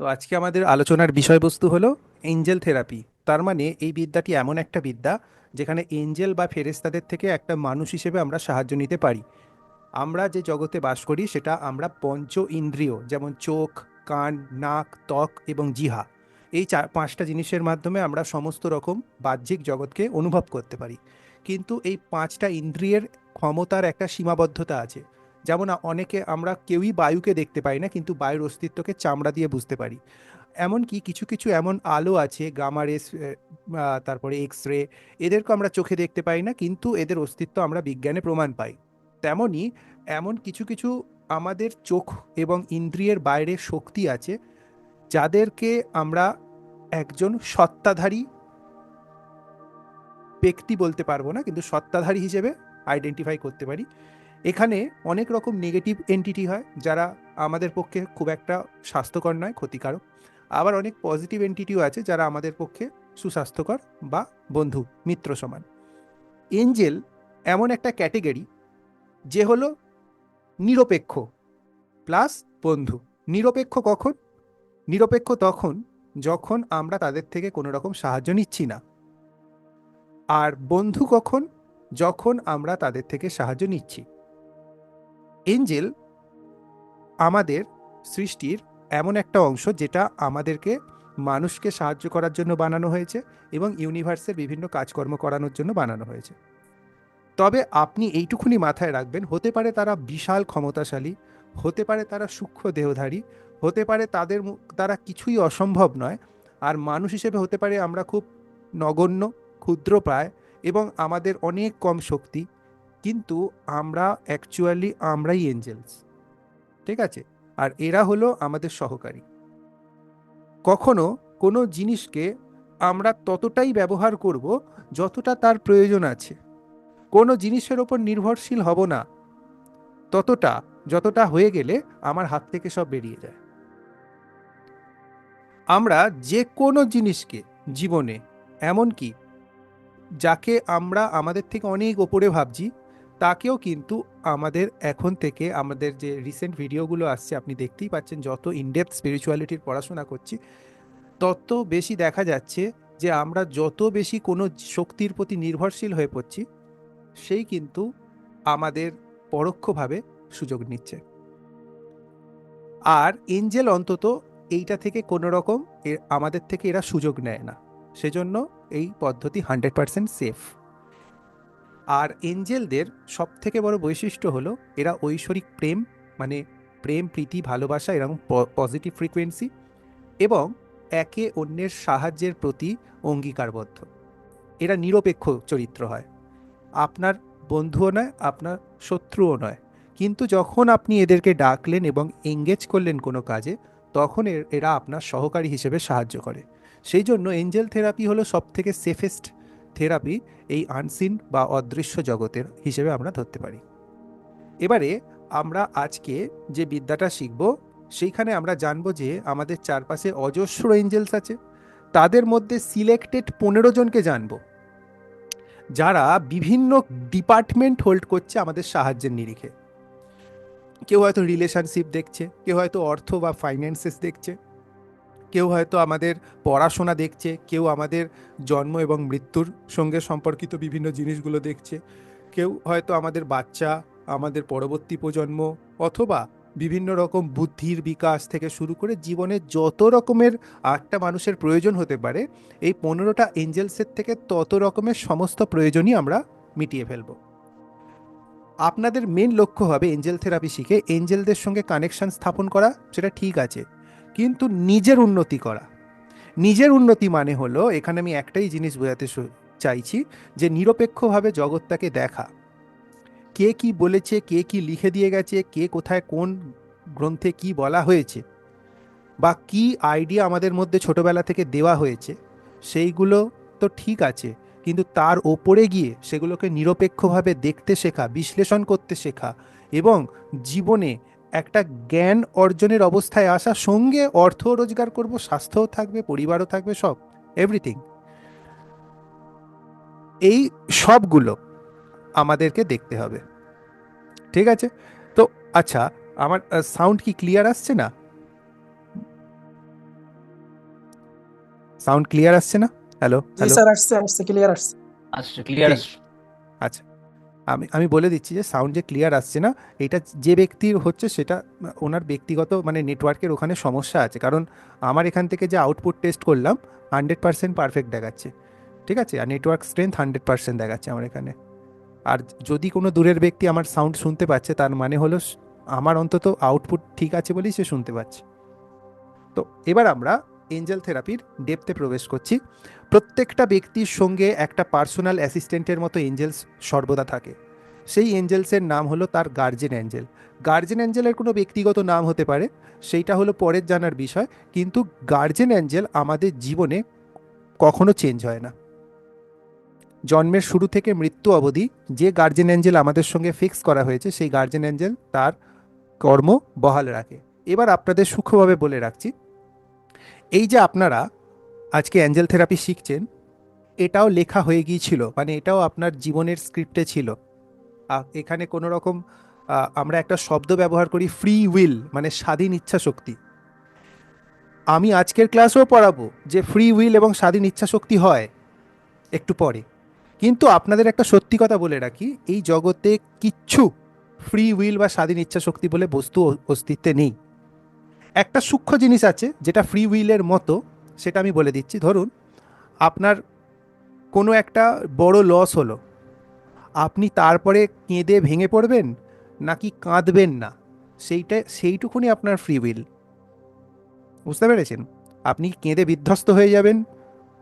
তো আজকে আমাদের আলোচনার বিষয়বস্তু হলো এঞ্জেল থেরাপি তার মানে এই বিদ্যাটি এমন একটা বিদ্যা যেখানে এঞ্জেল বা ফেরেস্তাদের থেকে একটা মানুষ হিসেবে আমরা সাহায্য নিতে পারি। আমরা যে জগতে বাস করি সেটা আমরা পঞ্চ ইন্দ্রিয় যেমন চোখ, কান, নাক, ত্বক এবং জিহা। এই চার পাঁচটা জিনিসের মাধ্যমে আমরা সমস্ত রকম বাহ্যিক জগৎকে অনুভব করতে পারি। কিন্তু এই পাঁচটা ইন্দ্রিয়ের ক্ষমতার একটা সীমাবদ্ধতা আছে। যেমন অনেকে আমরা কেউই বায়ুকে দেখতে পাই না, কিন্তু বায়ুর অস্তিত্বকে চামড়া দিয়ে বুঝতে পারি। এমনকি কিছু কিছু এমন আলো আছে, গামা রেস তারপরে এক্স রে এদেরকে আমরা চোখে দেখতে পাই না, কিন্তু এদের অস্তিত্ব আমরা বিজ্ঞানে প্রমাণ পাই। তেমনই এমন কিছু কিছু আমাদের চোখ এবং ইন্দ্রিয়ের বাইরে শক্তি আছে, যাদেরকে আমরা একজন সত্তাধারী ব্যক্তি বলতে পারব না, কিন্তু সত্তাধারী হিসেবে আইডেন্টিফাই করতে পারি। এখানে অনেক রকম নেগেটিভ এন্টিটি হয়, যারা আমাদের পক্ষে খুব একটা স্বাস্থ্যকর নয়, ক্ষতিকারক। আবার অনেক পজিটিভ এন্টিটিও আছে, যারা আমাদের পক্ষে সুস্বাস্থ্যকর বা বন্ধু, মিত্র সমান। এঞ্জেল এমন একটা ক্যাটেগরি যে হলো নিরপেক্ষ প্লাস বন্ধু। নিরপেক্ষ কখন? নিরপেক্ষ তখন যখন আমরা তাদের থেকে কোনো রকম সাহায্য নিচ্ছি না। আর বন্ধু কখন? যখন আমরা তাদের থেকে সাহায্য নিচ্ছি। এঞ্জেল আমাদের সৃষ্টির এমন একটা অংশ যেটা আমাদেরকে মানুষকে সাহায্য করার জন্য বানানো হয়েছে এবং ইউনিভার্সের বিভিন্ন কাজকর্ম করানোর জন্য বানানো হয়েছে। তবে আপনি এইটুকুনি মাথায় রাখবেন, হতে পারে তারা বিশাল ক্ষমতাশালী, হতে পারে তারা সূক্ষ্ম দেহধারী, হতে পারে তাদের দ্বারা কিছুই অসম্ভব নয়, আর মানুষ হিসেবে হতে পারে আমরা খুব নগণ্য ক্ষুদ্রপ্রায় এবং আমাদের অনেক কম শক্তি কিন্তু আমরা অ্যাকচুয়ালি আমরাই এঞ্জেলস ঠিক আছে? আর এরা হলো আমাদের সহকারী। কখনো কোনো জিনিসকে আমরা ততটাই ব্যবহার করব যতটা তার প্রয়োজন আছে। কোনো জিনিসের ওপর নির্ভরশীল হব না। ততটা, যতটা হয়ে গেলে আমার হাত থেকে সব বেরিয়ে যায়। আমরা যে কোনো জিনিসকে জীবনে, এমনকি যাকে আমরা আমাদের থেকে অনেক ওপরে ভাবছি তাকেও কিন্তু আমাদের এখন থেকে আমাদের যে রিসেন্ট ভিডিওগুলো আসছে, আপনি দেখতেই পাচ্ছেন যত ইনডেপথ স্পিরিচুয়ালিটির পড়াশোনা করছি, তত বেশি দেখা যাচ্ছে যে আমরা যত বেশি কোনো শক্তির প্রতি নির্ভরশীল হয়ে পড়ছি, সেই কিন্তু আমাদের পরোক্ষভাবে সুযোগ নিচ্ছে। আর এঞ্জেল অন্তত এইটা থেকে কোনো রকম আমাদের থেকে এরা সুযোগ নেয় না। সেজন্য এই পদ্ধতি হান্ড্রেড পার্সেন্ট সেফ আর এঞ্জেলদের সব থেকে বড় বৈশিষ্ট্য হলো এরা ঐশ্বরিক প্রেম মানে প্রেম, প্রীতি, ভালোবাসা এরকম পজিটিভ ফ্রিকোয়েন্সি এবং একে অন্যের সাহায্যের প্রতি অঙ্গীকারবদ্ধ। এরা নিরপেক্ষ চরিত্র হয়। আপনার বন্ধুও নয়, আপনার শত্রুও নয়। কিন্তু যখন আপনি এদেরকে ডাকলেন এবং এঙ্গেজ করলেন কোনো কাজে, তখন এর- আপনার সহকারী হিসেবে সাহায্য করে। সেই জন্য এঞ্জেল থেরাপি হলো সব থেকে সেফেস্ট থেরাপি এই আনসিন বা অদৃশ্য জগতের হিসেবে আমরা ধরতে পারি। এবারে আমরা আজকে যে বিদ্যাটা শিখব, সেইখানে আমরা জানব যে আমাদের চারপাশে অজস্র এঞ্জেলস আছে। তাদের মধ্যে সিলেক্টেড পনেরো জনকে জানব। যারা বিভিন্ন ডিপার্টমেন্ট হোল্ড করছে আমাদের সাহায্যের নিরিখে। কেউ হয়তো রিলেশনশিপ দেখছে, কেউ হয়তো অর্থ বা ফাইন্যান্সেস দেখছে। কেউ হয়তো আমাদের পড়াশোনা দেখছে, কেউ আমাদের জন্ম এবং মৃত্যুর সঙ্গে সম্পর্কিত বিভিন্ন জিনিসগুলো দেখছে, কেউ হয়তো আমাদের বাচ্চা, আমাদের পরবর্তী প্রজন্ম অথবা বিভিন্ন রকম বুদ্ধির বিকাশ থেকে শুরু করে জীবনে যত রকমের একটা মানুষের প্রয়োজন হতে পারে, এই পনেরোটা এঞ্জেলসের থেকে তত রকমের সমস্ত প্রয়োজনই আমরা মিটিয়ে ফেলব। আপনাদের মেন লক্ষ্য হবে এঞ্জেল থেরাপি শিখে এঞ্জেলদের সঙ্গে কানেকশন স্থাপন করা, সেটা ঠিক আছে। কিন্তু নিজের উন্নতি করা। নিজের উন্নতি মানে হলো, এখানে আমি একটাই জিনিস বোঝাতে চাইছি যে নিরপেক্ষভাবে জগৎটাকে দেখা। কে কি বলেছে, কে কি লিখে দিয়ে গেছে, কে কোথায় কোন গ্রন্থে কি বলা হয়েছে বা কি আইডিয়া আমাদের মধ্যে ছোটবেলা থেকে দেওয়া হয়েছে, সেইগুলো তো ঠিক আছে, কিন্তু তার ওপরে গিয়ে সেগুলোকে নিরপেক্ষভাবে দেখতে শেখা, বিশ্লেষণ করতে শেখা এবং জীবনে একটা জ্ঞান অর্জনের অবস্থায় আসা সঙ্গে অর্থ রোজগার করব স্বাস্থ্যও থাকবে পরিবারও থাকবে সব এভরিথিং এই সবগুলো আমাদেরকে দেখতে হবে। ঠিক আছে? তো আচ্ছা আমার সাউন্ড কি ক্লিয়ার আসছে না? সাউন্ড ক্লিয়ার আসছে না? হ্যালো স্যার আসছে আসছে ক্লিয়ার আসছে। আসছে ক্লিয়ার ঠিক। আচ্ছা। আমি আমি বলে দিচ্ছি যে সাউন্ড যে ক্লিয়ার আসছে না, এটা যে ব্যক্তির হচ্ছে সেটা ওনার ব্যক্তিগত মানে নেটওয়ার্কের ওখানে সমস্যা আছে। কারণ আমার এখান থেকে যে আউটপুট টেস্ট করলাম হান্ড্রেড পার্সেন্ট পারফেক্ট দেখাচ্ছে। ঠিক আছে? আর নেটওয়ার্ক স্ট্রেংথ হান্ড্রেড পার্সেন্ট দেখাচ্ছে আমার এখানে। আর যদি কোনো দূরের ব্যক্তি আমার সাউন্ড শুনতে পাচ্ছে, তার মানে হলো আমার অন্তত আউটপুট ঠিক আছে বলেই সে শুনতে পাচ্ছে। তো এবার আমরা এঞ্জেল থেরাপির ডেপতে প্রবেশ করছি। প্রত্যেকটা ব্যক্তির সঙ্গে একটা পার্সোনাল অ্যাসিস্ট্যান্টের মতো এঞ্জেলস সর্বদা থাকে। সেই এঞ্জেলসের নাম হলো তার গার্জেন অ্যাঞ্জেল গার্জেন অ্যাঞ্জেলের কোনো ব্যক্তিগত নাম হতে পারে, সেইটা হলো পরের জানার বিষয়, কিন্তু গার্জেন অ্যাঞ্জেল আমাদের জীবনে কখনো চেঞ্জ হয় না। জন্মের শুরু থেকে মৃত্যু অবধি যে গার্জেন অ্যাঞ্জেল আমাদের সঙ্গে ফিক্স করা হয়েছে, সেই গার্জেন অ্যাঞ্জেল তার কর্ম বহাল রাখে। এবার আপনাদের সূক্ষ্মভাবে বলে রাখছি এই যে আপনারা আজকে অ্যাঞ্জেল থেরাপি শিখছেন, এটাও লেখা হয়ে গিয়েছিল মানে এটাও আপনার জীবনের স্ক্রিপ্টে ছিল। এখানে কোনো রকম আমরা একটা শব্দ ব্যবহার করি ফ্রি উইল মানে স্বাধীন ইচ্ছা শক্তি আমি আজকের ক্লাসেও পড়াবো যে ফ্রি উইল এবং স্বাধীন ইচ্ছা শক্তি হয় একটু পরে। কিন্তু আপনাদের একটা সত্যি কথা বলে রাখি, এই জগতে কিচ্ছু ফ্রি উইল বা স্বাধীন ইচ্ছা শক্তি বলে বস্তু অস্তিত্বে নেই। একটা সূক্ষ্ম জিনিস আছে যেটা ফ্রি উইলের মতো, সেটা আমি বলে দিচ্ছি। ধরুন, আপনার কোনো একটা বড় লস হলো। আপনি তারপরে কেঁদে ভেঙে পড়বেন নাকি কাঁদবেন না? সেইটা, সেইটুকুনি আপনার ফ্রি উইল বুঝতে পেরেছেন? আপনি কেঁদে বিধ্বস্ত হয়ে যাবেন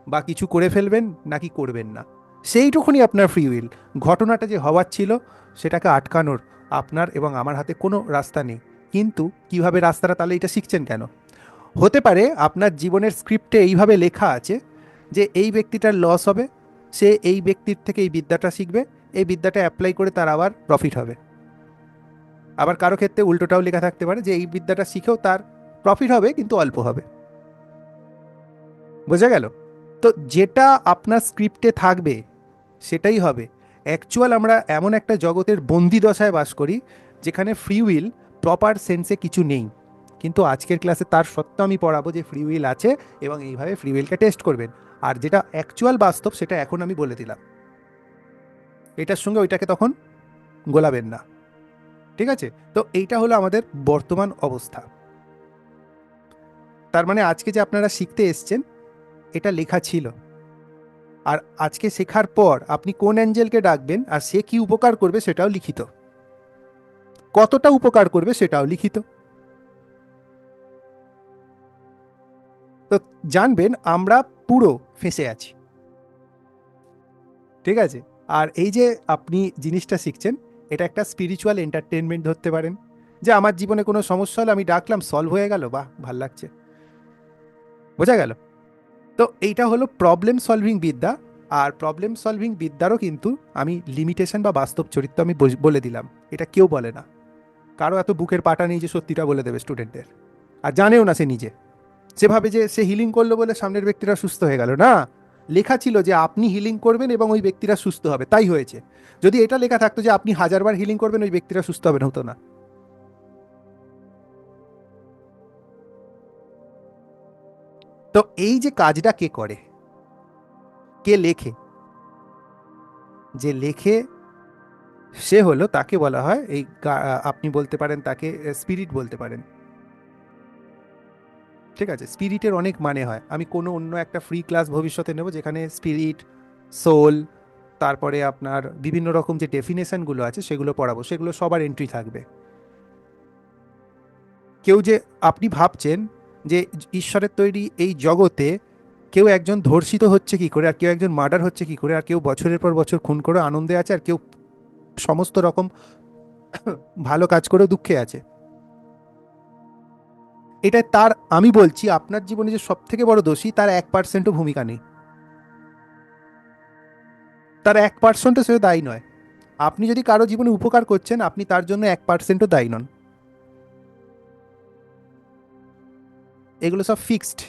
বা কিছু করে ফেলবেন নাকি করবেন না। সেইটুকুনি আপনার ফ্রি উইল ঘটনাটা যে হওয়ার ছিল, সেটাকে আটকানোর আপনার এবং আমার হাতে কোনো রাস্তা নেই। কিন্তু কীভাবে রাস্তাটা তাহলে এটা শিখছেন কেন? হতে পারে আপনার জীবনের স্ক্রিপ্টে এইভাবে লেখা আছে যে এই ব্যক্তিটার লস হবে, সে এই ব্যক্তির থেকে এই বিদ্যাটা শিখবে, এই বিদ্যাটা অ্যাপ্লাই করে তার আবার প্রফিট হবে। আবার কারও ক্ষেত্রে উল্টোটাও লেখা থাকতে পারে যে এই বিদ্যাটা শিখেও তার প্রফিট হবে কিন্তু অল্প হবে। বোঝা গেল? তো যেটা আপনার স্ক্রিপ্টে থাকবে, সেটাই হবে। অ্যাকচুয়াল আমরা এমন একটা জগতের বন্দি দশায় বাস করি, যেখানে ফ্রি উইল প্রপার সেন্সে কিছু নেই। কিন্তু আজকের ক্লাসে তার সত্ত্বেও আমি পড়াবো যে ফ্রি উইল আছে এবং এইভাবে ফ্রি উইলকে টেস্ট করবেন। আর যেটা অ্যাকচুয়াল বাস্তব সেটা এখন আমি বলে দিলাম। এটার সঙ্গে ওইটাকে তখন গোলাবেন না। ঠিক আছে? তো এইটা হলো আমাদের বর্তমান অবস্থা। তার মানে আজকে যে আপনারা শিখতে এসছেন, এটা লেখা ছিল। আর আজকে শেখার পর আপনি কোন অ্যাঞ্জেলকে ডাকবেন আর সে কি উপকার করবে সেটাও লিখিত। কতটা উপকার করবে সেটাও লিখিত। তো জানবেন, আমরা পুরো ফেঁসে আছি। ঠিক আছে? আর এই যে আপনি জিনিসটা শিখছেন, এটা একটা স্পিরিচুয়াল এন্টারটেনমেন্ট ধরতে পারেন। যে আমার জীবনে কোনো সমস্যা হলে আমি ডাকলাম সলভ হয়ে গেল, বাহ, ভালো লাগছে। বোঝা গেল? তো এইটা হলো প্রবলেম সলভিং বিদ্যা, আর প্রবলেম সলভিং বিদ্যারও কিন্তু আমি লিমিটেশন বা বাস্তব চরিত্র আমি বলে দিলাম। এটা কেউ বলে না। কারও এত বুকের পাটা নেই যে সত্যিটা বলে দেবে স্টুডেন্টদের আর জানেও না সে নিজে। সে ভাবে যে সে হিলিং করল বলে সামনের ব্যক্তিরা সুস্থ হয়ে গেল। না, লেখা ছিল যে আপনি হিলিং করবেন এবং ওই ব্যক্তিরা সুস্থ হবে, তাই হয়েছে। যদি এটা লেখা থাকতো যে আপনি হাজারবার হিলিং করবেন, ওই ব্যক্তিরা সুস্থ হবেন হতো না। তো এই যে কাজটা কে করে? কে লেখে? যে লেখে সে হলো তাকে বলা হয় এই আপনি বলতে পারেন তাকে স্পিরিট বলতে পারেন। ঠিক আছে? স্পিরিটের অনেক মানে হয়। আমি কোনো অন্য একটা ফ্রি ক্লাস ভবিষ্যতে নেব যেখানে স্পিরিট সোল তারপরে আপনার বিভিন্ন রকম যে ডেফিনেশনগুলো আছে সেগুলো পড়াবো। সেগুলো সবার এন্ট্রি থাকবে। কেউ যে আপনি ভাবছেন যে ঈশ্বরের তৈরি এই জগতে কেউ একজন ধর্ষিত হচ্ছে কি করে, আর কেউ একজন মার্ডার হচ্ছে কি করে, আর কেউ বছরের পর বছর খুন করে আনন্দে আছে, আর কেউ সমস্ত রকম ভালো কাজ করে দুঃখে আছে। এটা তার, আমি বলছি, আপনার জীবনে যে সব থেকে বড় দোষী, তার এক পার্সেন্টও ভূমিকা নেই। তার এক পার্সেন্টও সে দায়ী নয়। আপনি যদি কারও জীবনে উপকার করছেন, আপনি তার জন্য এক পার্সেন্টও দায়ী নন। এগুলো সব ফিক্সড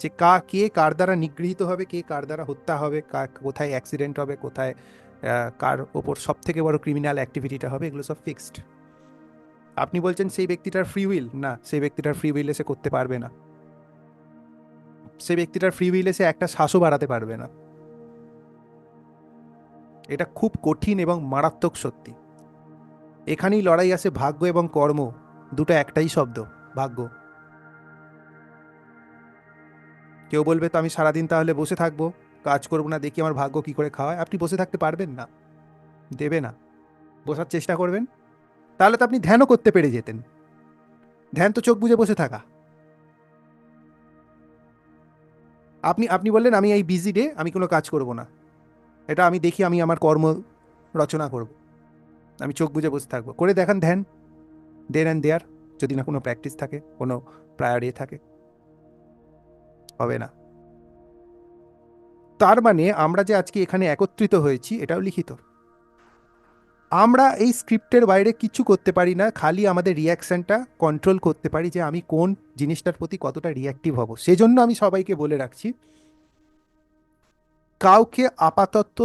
যে কা, কে কার দ্বারা নিগৃহীত হবে, কে কার দ্বারা হত্যা হবে কোথায় অ্যাক্সিডেন্ট হবে, কোথায় কার ওপর সব থেকে বড় ক্রিমিনাল অ্যাক্টিভিটিটা হবে, এগুলো সব ফিক্সড আপনি বলছেন সেই ব্যক্তিটার ফ্রি উইল না, সেই ব্যক্তিটার ফ্রি উইল এসে করতে পারবে না। সে ব্যক্তিটার ফ্রি উইলে সে একটা শ্বাসও বাড়াতে পারবে না। এটা খুব কঠিন এবং মারাত্মক সত্যি। এখানেই লড়াই আছে ভাগ্য এবং কর্ম, দুটো একটাই শব্দ, ভাগ্য। কেউ বলবে, তো আমি সারাদিন তাহলে বসে থাকব? কাজ করব না, দেখি আমার ভাগ্য কি করে খাওয়ায়। আপনি বসে থাকতে পারবেন না। দেবে না। বসার চেষ্টা করবেন। তাহলে তো আপনি ধ্যানও করতে পেরে যেতেন। ধ্যান তো চোখ বুজে বসে থাকা। আপনি আপনি বললেন, আমি এই বিজি ডে আমি কোনো কাজ করব না। এটা আমি দেখি, আমি আমার কর্ম রচনা করব। আমি চোখ বুজে বসে থাকব। করে দেখান ধ্যান। দেন অ্যান্ড দেয়ার যদি না কোনো প্র্যাকটিস থাকে, কোনো প্রায়ার থাকে। হবে না। তার মানে আমরা যে আজকে এখানে একত্রিত হয়েছি, এটাও লিখিত। আমরা এই স্ক্রিপ্টের বাইরে কিছু করতে পারি না, খালি আমাদের রিয়াকশনটা কন্ট্রোল করতে পারি যে আমি কোন জিনিসটার প্রতি কতটা রিয়াক্টিভ হব। সেজন্য আমি সবাইকে বলে রাখছি, কাউকে আপাতত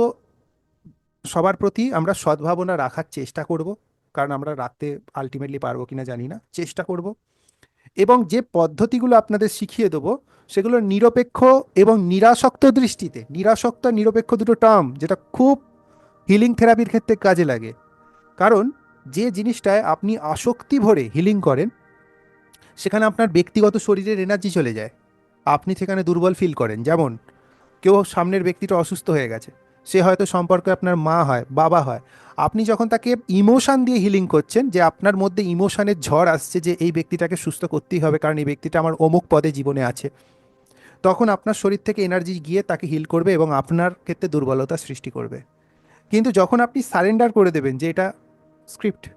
সবার প্রতি আমরা সদ্ভাবনা রাখার চেষ্টা করব, কারণ আমরা রাখতে আলটিমেটলি পারব কিনা জানি না, চেষ্টা করব। এবং যে পদ্ধতিগুলো আপনাদের শিখিয়ে দেবো সেগুলো নিরপেক্ষ এবং নিরাসক্ত দৃষ্টিতে, নিরাসক্ত, নিরপেক্ষ দুটো টার্ম যেটা খুব হিলিং থেরাপির ক্ষেত্রে কাজে লাগে। কারণ যে জিনিসটায় আপনি আসক্তি ভরে হিলিং করেন, সেখানে আপনার ব্যক্তিগত শরীরের এনার্জি চলে যায়। আপনি সেখানে দুর্বল ফিল করেন। যেমন কেউ সামনের ব্যক্তিটা অসুস্থ হয়ে গেছে, সে হয়তো সম্পর্কে আপনার মা হয়, বাবা হয়। আপনি যখন তাকে ইমোশান দিয়ে হিলিং করছেন, যে আপনার মধ্যে ইমোশানের ঝড় আসছে যে এই ব্যক্তিটাকে সুস্থ করতেই হবে, কারণ এই ব্যক্তিটা আমার অমুক পদে জীবনে আছে তখন আপনার শরীর থেকে এনার্জি গিয়ে তাকে হিল করবে এবং আপনার ক্ষেত্রে দুর্বলতা সৃষ্টি করবে। কিন্তু যখন আপনি সারেন্ডার করে দেবেন যে এটা স্ক্রিপ্ট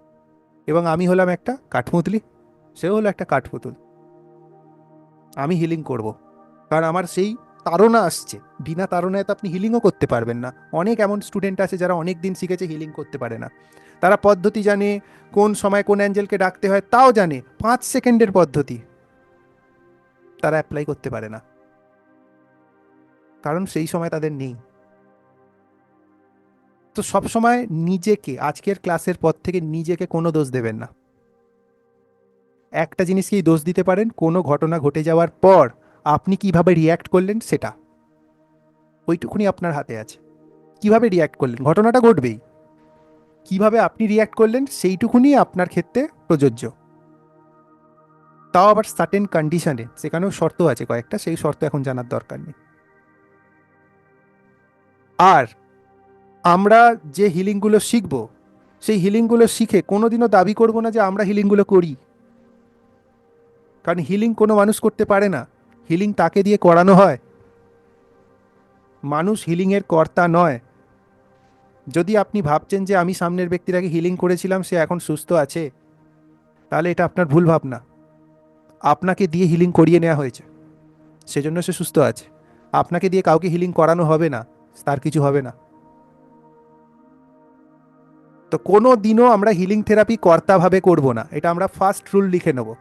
এবং আমি হলাম একটা কাঠপুতলি সেও হলো একটা কাঠপুতুল। আমি হিলিং করব। কারণ আমার সেই তাড়না আসছে। বিনা তাড়নায় তো আপনি হিলিংও করতে পারবেন না। অনেক এমন স্টুডেন্ট আছে যারা অনেক দিন শিখেছে হিলিং করতে পারে না। তারা পদ্ধতি জানে, কোন সময় কোন অ্যাঞ্জেলকে ডাকতে হয় তাও জানে। পাঁচ সেকেন্ডের পদ্ধতি। তারা অ্যাপ্লাই করতে পারে না। কারণ সেই সময় তাদের নেই। তো সবসময় নিজেকে, আজকের ক্লাসের পর থেকে নিজেকে কোনো দোষ দেবেন না। একটা জিনিসকেই দোষ দিতে পারেন, কোনো ঘটনা ঘটে যাওয়ার পর আপনি কীভাবে রিয়্যাক্ট করলেন সেটা। ওইটুকুনি আপনার হাতে আছে। কীভাবে রিয়্যাক্ট করলেন? ঘটনাটা ঘটবেই। কীভাবে আপনি রিয়্যাক্ট করলেন সেইটুকুনি আপনার ক্ষেত্রে প্রযোজ্য। তাও আবার সার্টেন কন্ডিশনে সেখানেও শর্ত আছে কয়েকটা, সেই শর্ত এখন জানার দরকার নেই। আর আমরা যে হিলিংগুলো শিখব, সেই হিলিংগুলো শিখে কোনোদিনও দাবি করব না যে আমরা হিলিংগুলো করি। কারণ হিলিং কোনো মানুষ করতে পারে না। হিলিং তাকে দিয়ে করানো হয়। মানুষ হিলিংয়ের কর্তা নয়। যদি আপনি ভাবছেন যে আমি সামনের ব্যক্তিটাকে হিলিং করেছিলাম, সে এখন সুস্থ আছে, তাহলে এটা আপনার ভুল ভাবনা। আপনাকে দিয়ে হিলিং করিয়ে নেওয়া হয়েছে। সেজন্য সে সুস্থ আছে। আপনাকে দিয়ে কাউকে হিলিং করানো হবে না। তার কিছু হবে না। তো কোনো দিনও আমরা হিলিং থেরাপি কর্তাভাবে করব না। এটা আমরা ফার্স্ট রুল লিখে নেব।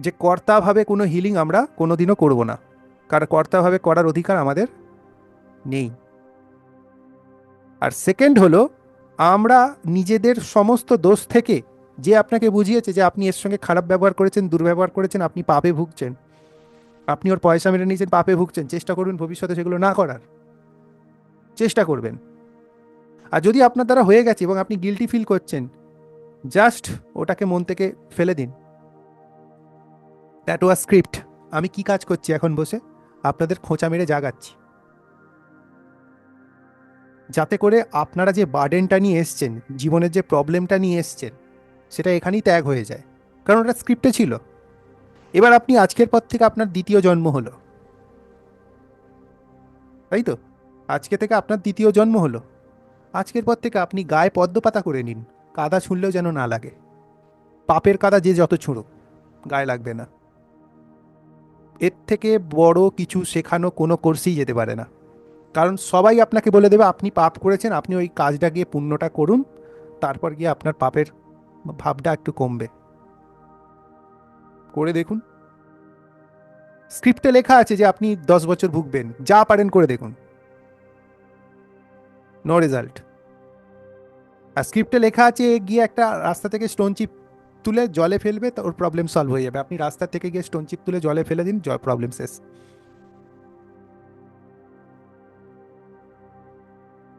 যে কর্তাভাবে কোনো হিলিং আমরা কোনো দিনও করব না। কারণ কর্তাভাবে করার অধিকার আমাদের নেই। আর সেকেন্ড হলো, আমরা নিজেদের সমস্ত দোষ থেকে যে আপনাকে বুঝিয়েছে যে আপনি এর সঙ্গে খারাপ ব্যবহার করেছেন, দুর্ব্যবহার করেছেন, আপনি পাপে ভুগছেন, আপনি ওর পয়সা মেরে নিয়েছেন, পাপে ভুগছেন, চেষ্টা করবেন ভবিষ্যতে সেগুলো না করার। চেষ্টা করবেন। আর যদি আপনার দ্বারা হয়ে গেছে এবং আপনি গিলটি ফিল করছেন জাস্ট ওটাকে মন থেকে ফেলে দিন। দ্যাট ওয়াজ স্ক্রিপ্ট আমি কি কাজ করছি এখন বসে? আপনাদের খোঁচা মেরে জাগাচ্ছি। যাতে করে আপনারা যে বার্ডেনটা নিয়ে এসছেন, জীবনের যে প্রবলেমটা নিয়ে এসছেন, সেটা এখানেই ত্যাগ হয়ে যায়। কারণ ওটা স্ক্রিপ্টে ছিল। এবার আপনি আজকের পর থেকে আপনার দ্বিতীয় জন্ম হলো। তাই তো? আজকে থেকে আপনার দ্বিতীয় জন্ম হলো। আজকের পর থেকে আপনি গায়ে পদ্মপাতা করে নিন, কাদা ছুঁড়লেও যেন না লাগে। পাপের কাদা যে যত ছুঁড়ুক, গায়ে লাগবে না। এর থেকে বড় কিছু শেখানো কোনো কোর্সেই যেতে পারে না। কারণ সবাই আপনাকে বলে দেবে, আপনি পাপ করেছেন, আপনি ওই কাজটা গিয়ে পুণ্যটা করুন, তারপর গিয়ে আপনার পাপের ভাবটা একটু কমবে। করে দেখুন। স্ক্রিপ্টে লেখা আছে যে আপনি দশ বছর ভুগবেন, যা পারেন করে দেখুন। নো রেজাল্ট আর স্ক্রিপ্টে লেখা আছে, গিয়ে একটা রাস্তা থেকে স্টোন চিপ তুলে জলে ফেলবে, তো ওর প্রবলেম সলভ হয়ে যাবে। আপনি রাস্তা থেকে গিয়ে স্টোন চিপ তুলে জলে ফেলে দিন প্রবলেম শেষ।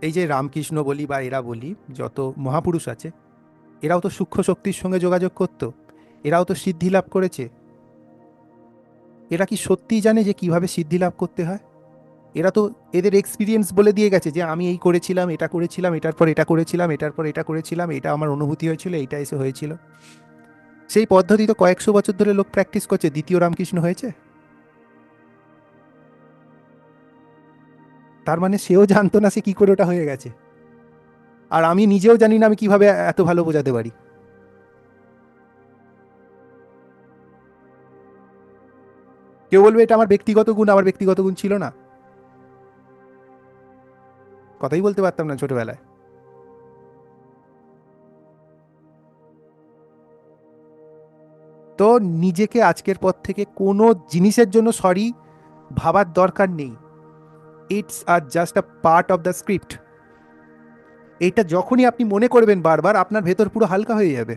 এই যে রামকৃষ্ণ বলি বা এরা বলি, যত মহাপুরুষ আছে, এরাও তো সূক্ষ্ম শক্তির সঙ্গে যোগাযোগ করত, এরাও তো সিদ্ধি লাভ করেছে। এরা কি সত্যিই জানে যে কীভাবে সিদ্ধি লাভ করতে হয়? এরা তো এদের এক্সপিরিয়েন্স বলে দিয়ে গেছে যে আমি এই করেছিলাম, এটা করেছিলাম, এটার পর এটা করেছিলাম, এটার পর এটা করেছিলাম, এটা আমার অনুভূতি হয়েছিল এইটা এসে হয়েছিল। সেই পদ্ধতি তো কয়েকশো বছর ধরে লোক প্র্যাকটিস করছে, দ্বিতীয় রামকৃষ্ণ হয়েছে। তার মানে সেও জানতো না সে কি করে ওটা হয়ে গেছে। আর আমি নিজেও জানি না আমি কীভাবে এত ভালো বোঝাতে পারি। কেউ বলবে এটা আমার ব্যক্তিগত গুণ, আমার ব্যক্তিগত গুণ ছিল না। কথাই বলতে পারতাম না ছোটবেলায়। তো নিজেকে আজকের পর থেকে কোনো জিনিসের জন্য সরি ভাবার দরকার নেই। It's R just a part of the script এটা যখনই আপনি মনে করবেন বারবার, আপনার ভেতর পুরো হালকা হয়ে যাবে।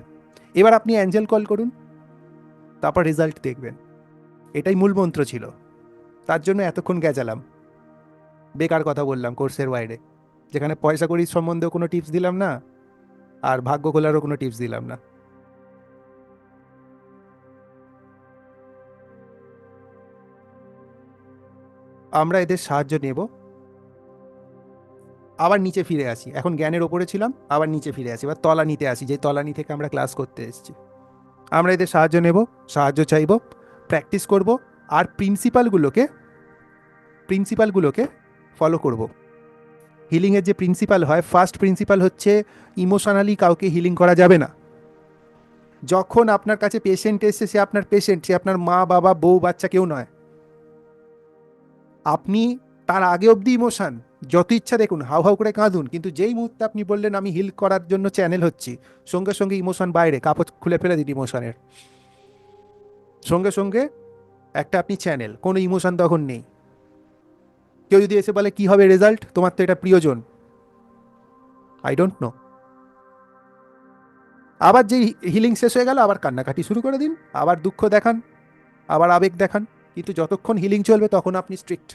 এবার আপনি অ্যাঞ্জেল কল করুন, তারপর রেজাল্ট দেখবেন। এটাই মূল মন্ত্র ছিল। তার জন্য এতক্ষণ গেছালাম বেকার কথা বললাম কোর্সের বাইরে। যেখানে পয়সা কড়ির সম্বন্ধেও কোনো টিপস দিলাম না, আর ভাগ্য খোলারও কোনো টিপস দিলাম না। আমরা এদের সাহায্য নেব। আবার নিচে ফিরে আসি। এখন জ্ঞানের ওপরে ছিলাম, আবার নিচে ফিরে আসি, এবার তলানিতে আসি, যে তলানি থেকে আমরা ক্লাস করতে এসেছি। আমরা এদের সাহায্য নেব, সাহায্য চাইব প্র্যাকটিস করব, আর প্রিন্সিপালগুলোকে প্রিন্সিপালগুলোকে ফলো করব। হিলিংয়ের যে প্রিন্সিপাল হয় ফার্স্ট প্রিন্সিপাল হচ্ছে ইমোশনালি কাউকে হিলিং করা যাবে না। যখন আপনার কাছে পেশেন্ট এসে সে আপনার পেশেন্ট সে আপনার মা, বাবা, বউ, বাচ্চা কেউ নয়। আপনি তার আগে অবধি ইমোশান যত ইচ্ছা দেখুন, হাউ হাউ করে কাঁদুন, কিন্তু যেই মুহূর্তে আপনি বললেন, আমি হিল করার জন্য চ্যানেল হচ্ছি, সঙ্গে সঙ্গে ইমোশন বাইরে, কাপড় খুলে ফেলে দিন ইমোশনের সঙ্গে সঙ্গে একটা আপনি চ্যানেল কোনো ইমোশন তখন নেই। কেউ যদি এসে বলে, কি হবে রেজাল্ট তোমার তো এটা প্রিয়জন. আই ডোন্ট নো আবার যেই হিলিং শেষ হয়ে গেল, আবার কান্নাকাটি শুরু করে দিন, আবার দুঃখ দেখান, আবার আবেগ দেখান। কিন্তু যতক্ষণ হিলিং চলবে, তখন আপনি স্ট্রিক্ট